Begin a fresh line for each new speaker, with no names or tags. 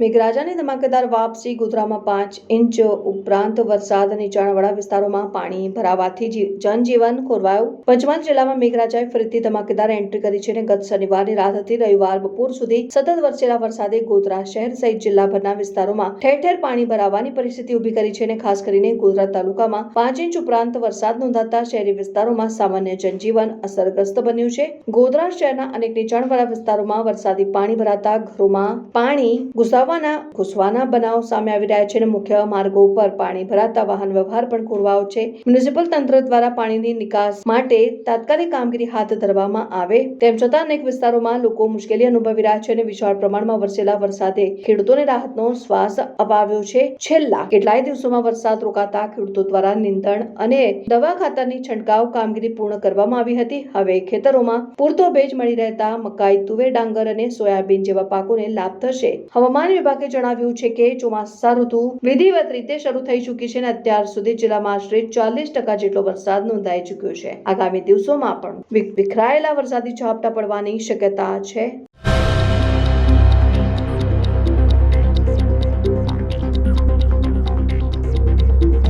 મેઘરાજાની ધમાકેદાર વાપસી ગોધરામાં પાંચ ઇંચ ઉપરાંત વરસાદ નીચાણવાળા વિસ્તારોમાં પાણી ભરાવાથી જનજીવન ખોરવાયું. પંચમહાલ જિલ્લામાં મેઘરાજાએ ફરીથી ધમાકેદાર એન્ટ્રી કરી છે અને ગત શનિવારની રાતથી રવિવાર બપોર સુધી સતત વરસેલા વરસાદે ગોધરા શહેર સહિત જિલ્લાભરના વિસ્તારોમાં ઠેર ઠેર પાણી ભરાવાની પરિસ્થિતિ ઊભી કરી છે અને ખાસ કરીને ગોધરા તાલુકામાં પાંચ ઇંચ ઉપરાંત વરસાદ નોંધાતા શહેરી વિસ્તારોમાં સામાન્ય જનજીવન અસરગ્રસ્ત બન્યું છે. ગોધરા શહેરના અનેક નીચાણવાળા વિસ્તારોમાં વરસાદી પાણી ભરાતા ઘરોમાં પાણી ઘુસાવાના ઘૂસવાના બનાવ સામે આવી રહ્યા છે અને મુખ્ય માર્ગો ઉપર પાણી ભરાતા વાહન વ્યવહાર પણ ખોરવાયો છે. મ્યુનિસિપલ તંત્ર દ્વારા પાણીની નિકાસ માટે તાત્કાલિક કામગીરી હાથ ધરવામાં આવે તેમ છતાં અનેક વિસ્તારોમાં લોકો મુશ્કેલી અનુભવી રહ્યા છે અને વિશાળ પ્રમાણમાં વરસેલા વરસાદે ખેડૂતોને રાહતનો શ્વાસ અપાવ્યો છે. છેલ્લા કેટલાય દિવસોમાં વરસાદ રોકાતા ખેડૂતો દ્વારા નિંદણ અને દવા ખાતરની છંટકાવ કામગીરી પૂર્ણ કરવામાં આવી હતી. હવે ખેતરોમાં પૂરતો ભેજ મળી રહેતા મકાઈ, તુવેર, ડાંગર અને સોયાબીન જેવા પાકોને લાભ થશે. હવામાન વિભાગે જણાવ્યું છે કે ચોમાસા ઋતુ વિધિવત રીતે શરૂ થઈ ચૂકી છે અને અત્યાર સુધી જિલ્લામાં આશરે ચાલીસ ટકા જેટલો વરસાદ નોંધાઈ ચૂક્યો છે. આગામી દિવસોમાં પણ વિખરાયેલા વરસાદી ઝાપટા પડવાની શક્યતા છે.